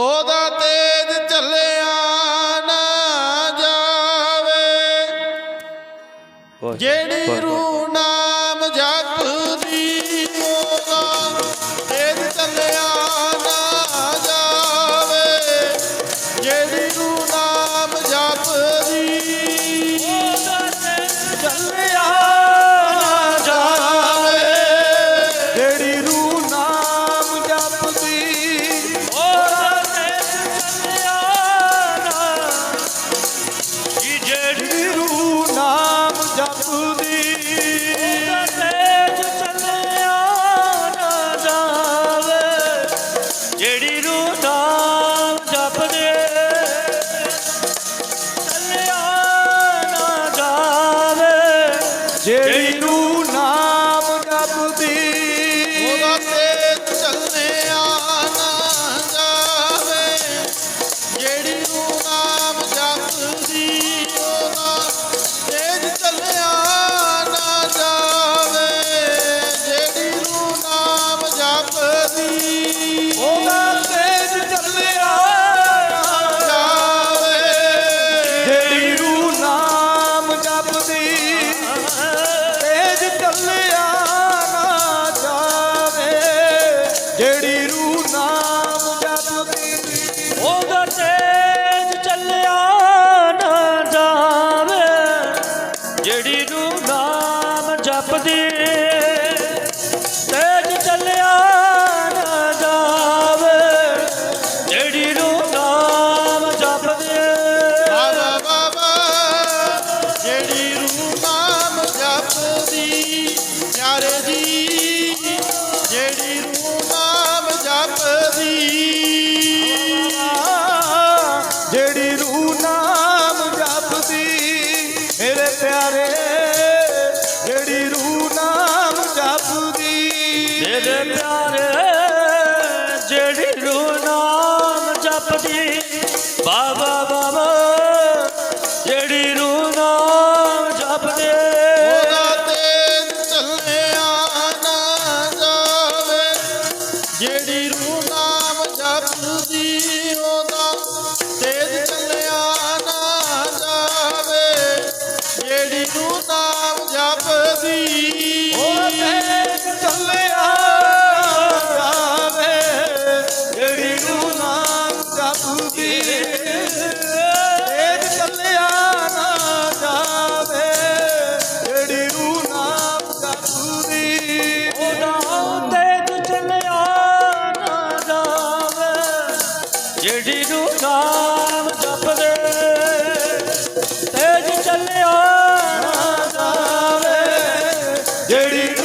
ਉਹਦਾ ਤੇਜ ਚੱਲਿਆ ਨਾ ਜਾਵੇ। ਜਿਹੜੀ ਰੂਹ ਨਾਮ ਜਪ ਨਾਮ ਜਪਦੇ। ਤੇਜ ਚੱਲਿਆ ਨਾ ਜਪਦੇ। ਬਾਬਾ ਬਾਬਾ ਜਿਹੜੀ ਨੂੰ ਨਾਮ ਜਪਦੀ ਯਾਰੇ ਜੀ ਜਿਹੜੀ ਨੂੰ ਨਾਮ ਜਿਹੜੀ ਜਿਹੜੀ ਰੂਹ ਨਾਮ ਜਪਦੀ। ਬਾਬਾ ਬਾਬਾ ਜਿਹੜੀ ਜਿਹੜੀ